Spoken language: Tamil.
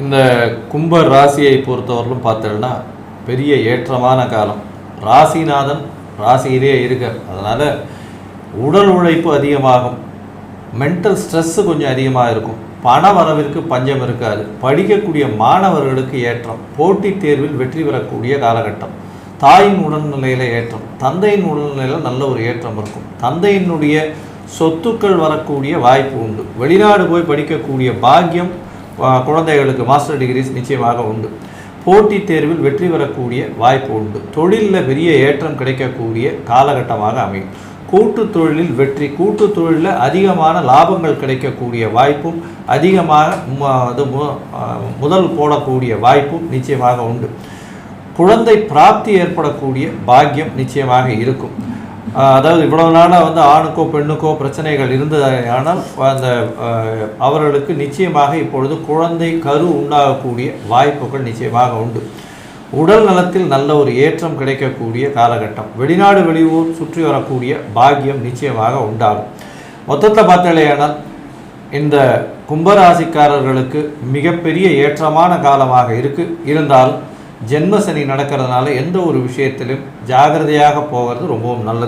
இந்த கும்ப ராசியை பொறுத்தவரையிலும் பார்த்தோம்னா பெரிய ஏற்றமான காலம். ராசிநாதன் ராசியிலே இருக்கார். அதனால் உடல் உழைப்பு அதிகமாகும். மென்டல் ஸ்ட்ரெஸ்ஸு கொஞ்சம் அதிகமாக இருக்கும். பண வரவிற்கு பஞ்சம் இருக்காது. படிக்கக்கூடிய மாணவர்களுக்கு ஏற்றம். போட்டித் தேர்வில் வெற்றி பெறக்கூடிய காலகட்டம். தாயின் உடல்நிலையில் ஏற்றம். தந்தையின் உடல்நிலையில் நல்ல ஒரு ஏற்றம் இருக்கும். தந்தையினுடைய சொத்துக்கள் வரக்கூடிய வாய்ப்பு உண்டு. வெளிநாடு போய் படிக்கக்கூடிய பாக்கியம் குழந்தைகளுக்கு மாஸ்டர் டிகிரிஸ் நிச்சயமாக உண்டு. போட்டித் தேர்வில் வெற்றி பெறக்கூடிய வாய்ப்பு உண்டு. தொழிலில் பெரிய ஏற்றம் கிடைக்கக்கூடிய காலகட்டமாக அமையும். கூட்டு தொழிலில் வெற்றி கூட்டு தொழிலில் அதிகமான லாபங்கள் கிடைக்கக்கூடிய வாய்ப்பும் அதிகமாக அது மு- முதல் போடக்கூடிய வாய்ப்பும் நிச்சயமாக உண்டு. குழந்தை பிராப்தி ஏற்படக்கூடிய பாக்கியம் நிச்சயமாக இருக்கும். அதாவது இவ்வளவு நாளாக வந்து ஆணுக்கோ பெண்ணுக்கோ பிரச்சனைகள் இருந்ததானால் அந்த அவர்களுக்கு நிச்சயமாக இப்பொழுது குழந்தை கரு உண்டாகக்கூடிய வாய்ப்புகள் நிச்சயமாக உண்டு. உடல் நலத்தில் நல்ல ஒரு ஏற்றம் கிடைக்கக்கூடிய காலகட்டம். வெளிநாடு வெளியூர் சுற்றி வரக்கூடிய பாக்கியம் நிச்சயமாக உண்டாகும். மொத்தத்தில் பார்த்தாலேயானால் இந்த கும்பராசிக்காரர்களுக்கு மிகப்பெரிய ஏற்றமான காலமாக இருக்குது இருந்தாலும் ஜென்ம சனி நடக்கிறதுனால எந்த ஒரு விஷயத்திலும் ஜாகிரதையாக போகிறது ரொம்பவும் நல்லது.